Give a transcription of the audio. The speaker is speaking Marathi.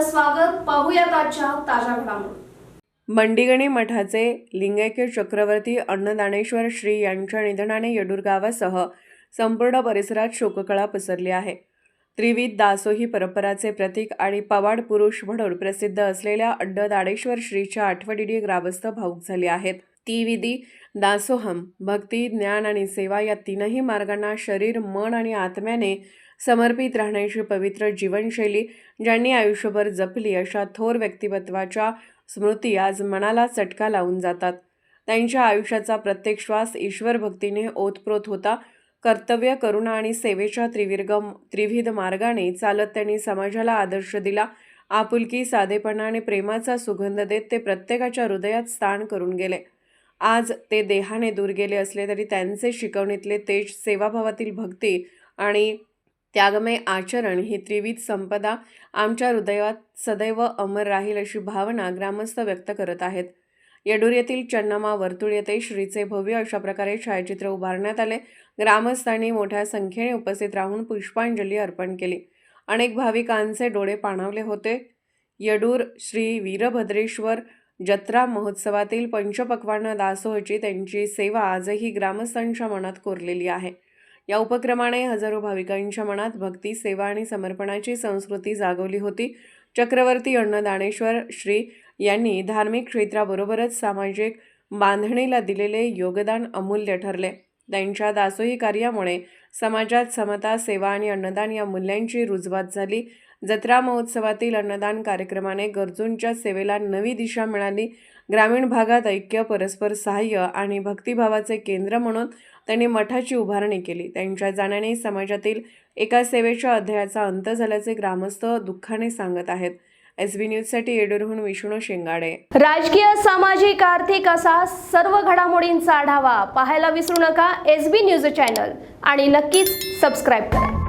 स्वागत. पाहूयात आजच्या ताज्या घडामोडी. मंडिगणी मठाचे लिंगैक्य चक्रवर्ती अन्नदानेश्वर श्री यांच्या निधनाने येडूरगावासह संपूर्ण परिसरात शोककळा पसरली आहे. त्रिविध दासोही परंपराचे प्रतीक आणि पवाड पुरुष म्हणून प्रसिद्ध असलेल्या अन्नदानेश्वर श्रीच्या आठवणीने ग्रामस्थ भाऊक झाले आहेत. ती विधी दासोहम भक्ती ज्ञान आणि सेवा या तीनही मार्गांना शरीर मन आणि आत्म्याने समर्पित राहण्याची पवित्र जीवनशैली ज्यांनी आयुष्यभर जपली अशा थोर व्यक्तिमत्वाच्या स्मृती आज मनाला चटका लावून जातात. त्यांच्या आयुष्याचा प्रत्येक श्वास ईश्वर भक्तीने ओतप्रोत होता. कर्तव्य करुणा आणि सेवेच्या त्रिविर्गम त्रिविध मार्गाने चालत त्यांनी समाजाला आदर्श दिला. आपुलकी साधेपणा आणि प्रेमाचा सुगंध देत ते प्रत्येकाच्या हृदयात स्थान करून गेले. आज ते देहाने दूर गेले असले तरी त्यांचे शिकवणीतले तेज सेवाभावातील भक्ती आणि त्यागमय आचरण ही त्रिविध संपदा आमच्या हृदयात सदैव अमर राहील अशी भावना ग्रामस्थ व्यक्त करत आहेत. येडूर येथील चन्नमा वर्तुळ येथे श्रीचे भव्य अशा प्रकारे छायाचित्र उभारण्यात आले. ग्रामस्थांनी मोठ्या संख्येने उपस्थित राहून पुष्पांजली अर्पण केली. अनेक भाविकांचे डोळे पाणावले होते. येडूर श्री वीरभद्रेश्वर जत्रा महोत्सवातील पंचपक्वान्न दासोहची त्यांची सेवा आजही ग्रामस्थांच्या मनात कोरलेली आहे. या उपक्रमाने हजारो भाविकांच्या मनात भक्ती सेवा आणि समर्पणाची संस्कृती जागवली होती. चक्रवर्ती अन्नदानेश्वर श्री यांनी धार्मिक क्षेत्राबरोबरच सामाजिक बांधणीला दिलेले योगदान अमूल्य ठरले. त्यांच्या दासोही कार्यामुळे समाजात समता सेवा आणि अन्नदान या मूल्यांची रुजवात झाली. जत्रा महोत्सवातील अन्नदान कार्यक्रमाने गरजूंच्या सेवेला नवी दिशा मिळाली. ग्रामीण भागात ऐक्य परस्पर सहाय्य आणि भक्तिभावाचे केंद्र म्हणून त्यांनी मठाची उभारणी केली. त्यांच्या जाण्याने समाजातील एका सेवेच्या अध्यायाचा अंत झाल्याचे ग्रामस्थ दुःखाने सांगत आहेत. एस बी न्यूजसाठी येडूरहून विष्णू शेंगाडे. राजकीय सामाजिक आर्थिक असा सर्व घडामोडींचा आढावा पाहायला विसरू नका एस बी न्यूज चॅनल. आणि नक्कीच सबस्क्राईब करा.